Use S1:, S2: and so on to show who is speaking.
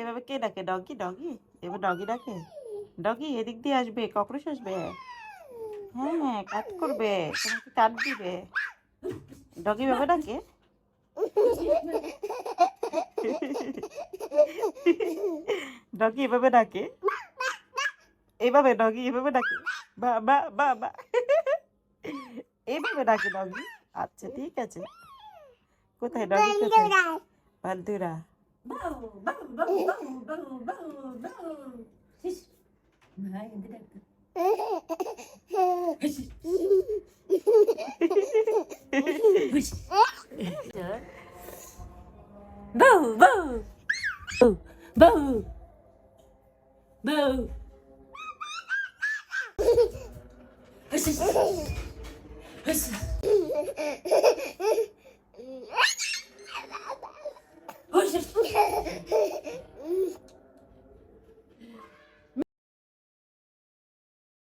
S1: এভাবে কে ডাকে? ডগি ডগি এবার ডগি ডাকে? ডগি এদিক দিয়ে আসবে ককরোচ আসবে? হ্যাঁ হ্যাঁ কাট করবে, তোমাকে কাট দিবে। ডগি ভাবে ডাকে? ডগি এভাবে ডাকে? এভাবে ডগি এভাবে ডাকে? বা বা এভাবে ডাকে ডগি আচ্ছা ঠিক আছে। কোথায়? ডগি কোথায়?
S2: Bandura. Bow, bow, bow, bow, bow, bow, bow. Hish. Mahal, hindi dagdag. Bow, bow. Bow, bow. Bow. Hish. Hish. Hoşçakalın.